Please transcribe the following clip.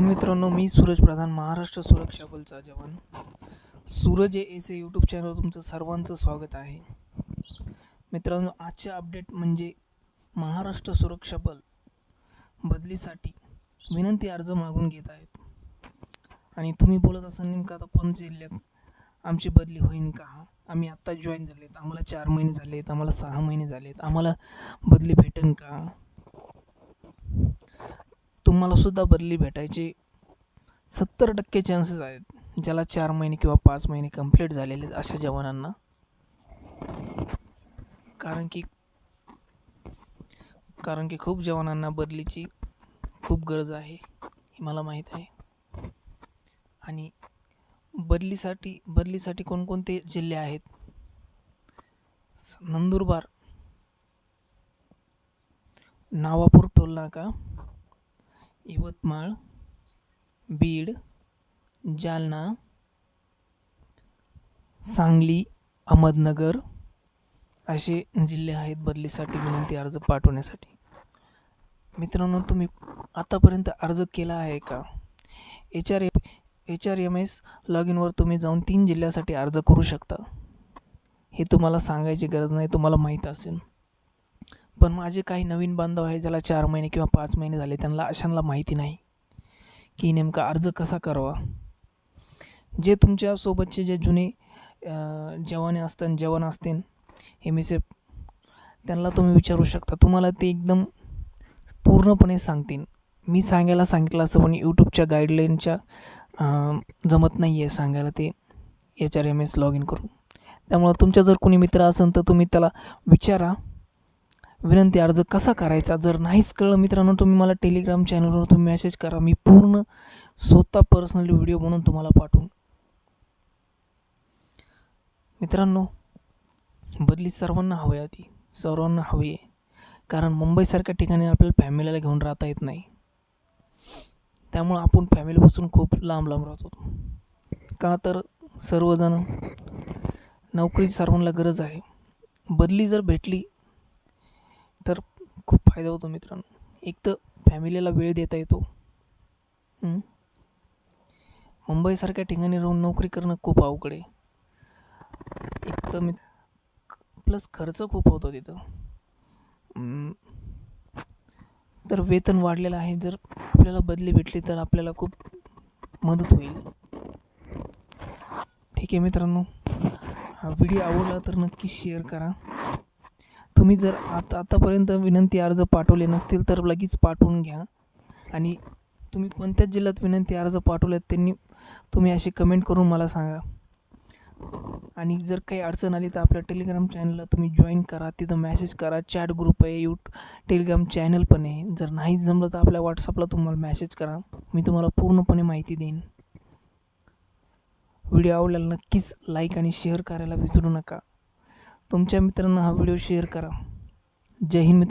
मित्रांनो मी सूरज प्रधान महाराष्ट्र सुरक्षा बलचा जवान. Suraj A S A YouTube चॅनलवर तुमचं सर्वांचं स्वागत आहे. मित्रांनो आजचे अपडेट म्हणजे महाराष्ट्र सुरक्षा बल बदलीसाठी विनंती अर्ज मागून घेत आहेत. आणि तुम्ही बोलत असाल नेमकं आता कोण जिल्ह्यात आमची बदली होईन का? आम्ही आत्ता जॉईन झाले आहेत आम्हाला चार महिने झाले आहेत आम्हाला सहा महिने झाले आहेत आम्हाला बदली भेटेन का? मला सुद्धा बदली भेटायचे सत्तर टक्के चान्सेस आहेत. ज्याला चार महिने किंवा पाच महिने कंप्लीट झालेले आहेत अशा जवानांना. कारण की कारण की खूप जवानांना बदलीची खूप गरज आहे हे मला माहीत आहे. आणि बदलीसाठी बदलीसाठी कोणकोणते जिल्हे आहेत? स- नंदुरबार नावापूर टोलनाका यवतमाळ बीड जालना सांगली अहमदनगर असे जिल्हे आहेत बदलीसाठी विनंती अर्ज पाठवण्यासाठी. मित्रांनो तुम्ही आतापर्यंत अर्ज केला आहे का? H R H R M S log इनवर तुम्ही जाऊन तीन जिल्ह्यासाठी अर्ज करू शकता. हे तुम्हाला सांगायची गरज नाही तुम्हाला माहीत असेल. पण माझे काही नवीन बांधव आहे ज्याला चार महिने किंवा पाच महिने झाले त्यांना अशांना माहिती नाही की नेमका अर्ज कसा करावा. जे तुमच्यासोबतचे जे जुने जवाने असतात जवान असतील एम एस एफ त्यांना तुम्ही विचारू शकता. तुम्हाला ते एकदम पूर्णपणे सांगतील. मी सांगायला सांगितलं असतं पण यूट्यूबच्या गाईडलाईनच्या जमत नाही आहे सांगायला ते H R M S log in करून. त्यामुळं तुमच्या जर कोणी मित्र असेल तर तुम्ही त्याला विचारा. विनंती अर्ज कसा करायचा? जर नाहीच कळलं मित्रांनो तुम्ही मला टेलिग्राम चॅनलवर तुम्ही मेसेज करा. मी पूर्ण स्वतः पर्सनली व्हिडिओ बनवून तुम्हाला पाठवून. मित्रांनो बदली सर्वांना हवी आहे ती. सर्वांना हवी आहे. कारण मुंबईसारख्या ठिकाणी आपल्याला फॅमिलीला घेऊन राहता येत नाही. त्यामुळं आपण फॅमिलीपासून खूप लांब लांब राहतो का तर सर्वजण नोकरीची सर्वांना गरज आहे. बदली जर भेटली खूप फायदा होतो मित्रांनो. एक तर फॅमिलीला वेळ देता येतो. मुंबईसारख्या ठिकाणी राहून नोकरी करणं खूप अवघड आहे. एक तर मी प्लस खर्च खूप होतो तिथं. तर वेतन वाढलेलं आहे. जर आपल्याला बदली भेटली तर आपल्याला खूप मदत होईल. ठीक आहे मित्रांनो. हा व्हिडिओ आवडला तर नक्की शेअर करा. तुम्ही जर आता आतापर्यंत विनंती अर्ज पाठवले नसतील तर लगेच पाठवून घ्या. आणि तुम्ही कोणत्या जिल्ह्यात विनंती अर्ज पाठवले त्यांनी तुम्ही असे कमेंट करून मला सांगा. आणि जर काही अडचण आली तर आपल्या टेलिग्राम चॅनलला तुम्ही जॉईन करा. तिथं मॅसेज करा. चॅट ग्रुप आहे यू टेलिग्राम चॅनल पण आहे. जर नाही जमलं तर आपल्या व्हॉट्सअपला तुम्हाला मॅसेज करा. मी तुम्हाला पूर्णपणे माहिती देईन. व्हिडिओ आवडल्याला नक्कीच लाईक आणि शेअर करायला विसरू नका. तुमच्या मित्रांना हा व्हिडिओ शेअर करा. जय हिंद मित्र